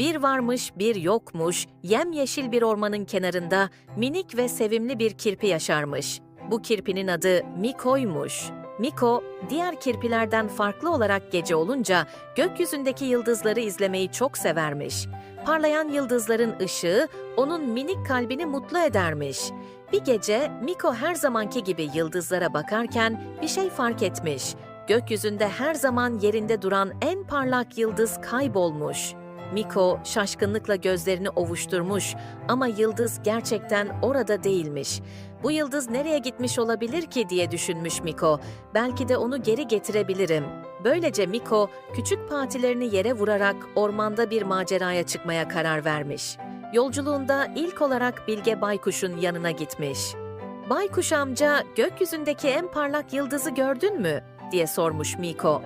Bir varmış bir yokmuş, yemyeşil bir ormanın kenarında minik ve sevimli bir kirpi yaşarmış. Bu kirpinin adı Miko'ymuş. Miko, diğer kirpilerden farklı olarak gece olunca gökyüzündeki yıldızları izlemeyi çok severmiş. Parlayan yıldızların ışığı onun minik kalbini mutlu edermiş. Bir gece Miko her zamanki gibi yıldızlara bakarken bir şey fark etmiş. Gökyüzünde her zaman yerinde duran en parlak yıldız kaybolmuş. Miko şaşkınlıkla gözlerini ovuşturmuş ama yıldız gerçekten orada değilmiş. Bu yıldız nereye gitmiş olabilir ki diye düşünmüş Miko. Belki de onu geri getirebilirim. Böylece Miko küçük patilerini yere vurarak ormanda bir maceraya çıkmaya karar vermiş. Yolculuğunda ilk olarak Bilge Baykuş'un yanına gitmiş. Baykuş amca, gökyüzündeki en parlak yıldızı gördün mü? diye sormuş Miko.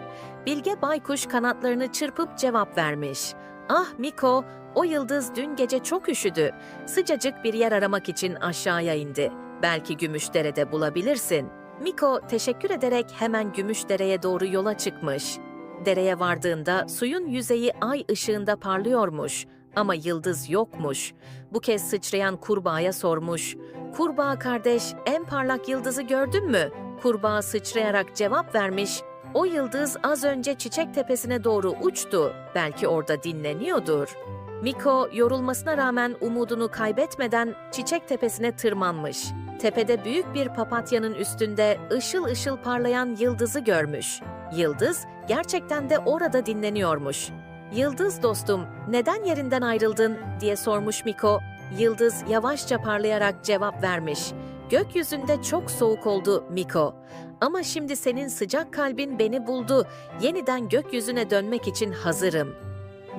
Bilge Baykuş kanatlarını çırpıp cevap vermiş. Ah Miko, o yıldız dün gece çok üşüdü. Sıcacık bir yer aramak için aşağıya indi. Belki Gümüşdere'de bulabilirsin. Miko teşekkür ederek hemen Gümüşdere'ye doğru yola çıkmış. Dereye vardığında suyun yüzeyi ay ışığında parlıyormuş ama yıldız yokmuş. Bu kez sıçrayan kurbağaya sormuş. Kurbağa kardeş, en parlak yıldızı gördün mü? Kurbağa sıçrayarak cevap vermiş. O yıldız az önce çiçek tepesine doğru uçtu. Belki orada dinleniyordur. Miko yorulmasına rağmen umudunu kaybetmeden çiçek tepesine tırmanmış. Tepede büyük bir papatyanın üstünde ışıl ışıl parlayan yıldızı görmüş. Yıldız gerçekten de orada dinleniyormuş. Yıldız dostum, neden yerinden ayrıldın diye sormuş Miko. Yıldız yavaşça parlayarak cevap vermiş. Gökyüzünde çok soğuk oldu Miko. Ama şimdi senin sıcak kalbin beni buldu. Yeniden gökyüzüne dönmek için hazırım.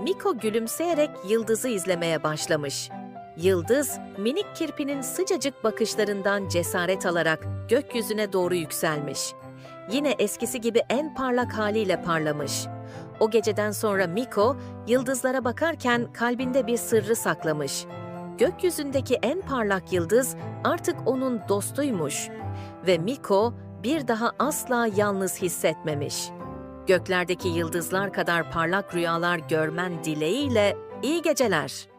Miko gülümseyerek yıldızı izlemeye başlamış. Yıldız, minik kirpinin sıcacık bakışlarından cesaret alarak gökyüzüne doğru yükselmiş. Yine eskisi gibi en parlak haliyle parlamış. O geceden sonra Miko, yıldızlara bakarken kalbinde bir sırrı saklamış. Gökyüzündeki en parlak yıldız artık onun dostuymuş. Ve Miko bir daha asla yalnız hissetmemiş. Göklerdeki yıldızlar kadar parlak rüyalar görmen dileğiyle iyi geceler.